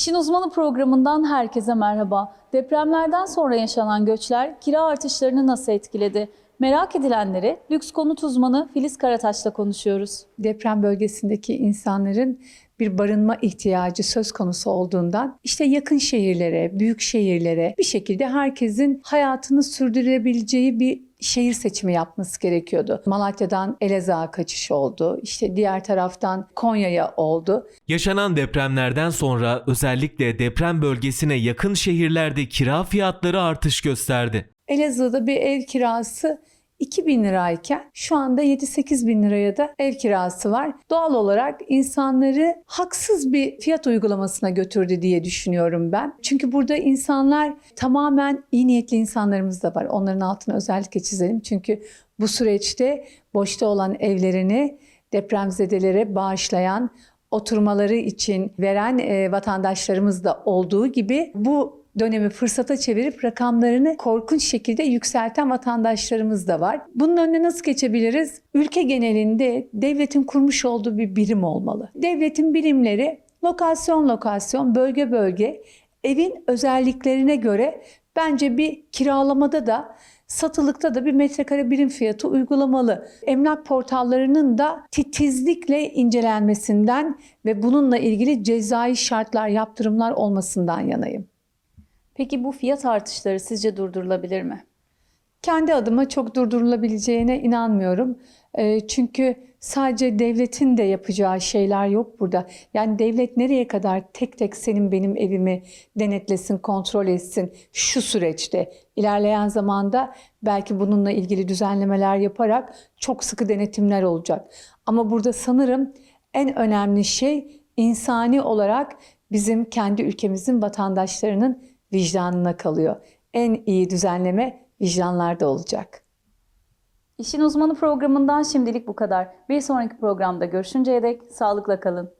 İşin Uzmanı programından herkese merhaba. Depremlerden sonra yaşanan göçler kira artışlarını nasıl etkiledi? Merak edilenleri lüks konut uzmanı Filiz Karataş'la konuşuyoruz. deprem bölgesindeki insanların bir barınma ihtiyacı söz konusu olduğundan işte yakın şehirlere, büyük şehirlere bir şekilde herkesin hayatını sürdürebileceği bir şehir seçimi yapması gerekiyordu. Malatya'dan Elazığ'a kaçış oldu. İşte diğer taraftan Konya'ya oldu. Yaşanan depremlerden sonra özellikle deprem bölgesine yakın şehirlerde kira fiyatları artış gösterdi. Elazığ'da bir ev kirası 2000 lirayken şu anda 7-8 bin liraya da ev kirası var. Doğal olarak insanları haksız bir fiyat uygulamasına götürdü diye düşünüyorum ben. Çünkü burada insanlar tamamen iyi niyetli insanlarımız da var. Onların altını özellikle çizelim. Çünkü bu süreçte boşta olan evlerini depremzedelere bağışlayan, oturmaları için veren e, vatandaşlarımız da olduğu gibi bu dönemi fırsata çevirip rakamlarını korkunç şekilde yükselten vatandaşlarımız da var. Bunun önüne nasıl geçebiliriz? Ülke genelinde devletin kurmuş olduğu bir birim olmalı. Devletin birimleri lokasyon lokasyon, bölge bölge evin özelliklerine göre bence bir kiralamada da satılıkta da bir metrekare birim fiyatı uygulamalı. Emlak portallarının da titizlikle incelenmesinden ve bununla ilgili cezai şartlar, yaptırımlar olmasından yanayım. Peki bu fiyat artışları sizce durdurulabilir mi? Kendi adıma çok durdurulabileceğine inanmıyorum. Eee, Çünkü sadece devletin de yapacağı şeyler yok burada. Yani devlet nereye kadar tek tek senin benim evimi denetlesin, kontrol etsin şu süreçte. İlerleyen zamanda belki bununla ilgili düzenlemeler yaparak çok sıkı denetimler olacak. Ama burada sanırım en önemli şey insani olarak bizim kendi ülkemizin vatandaşlarının vicdanına kalıyor. En iyi düzenleme vicdanlarda olacak. İşin Uzmanı programından şimdilik bu kadar. Bir sonraki programda görüşünceye dek sağlıkla kalın.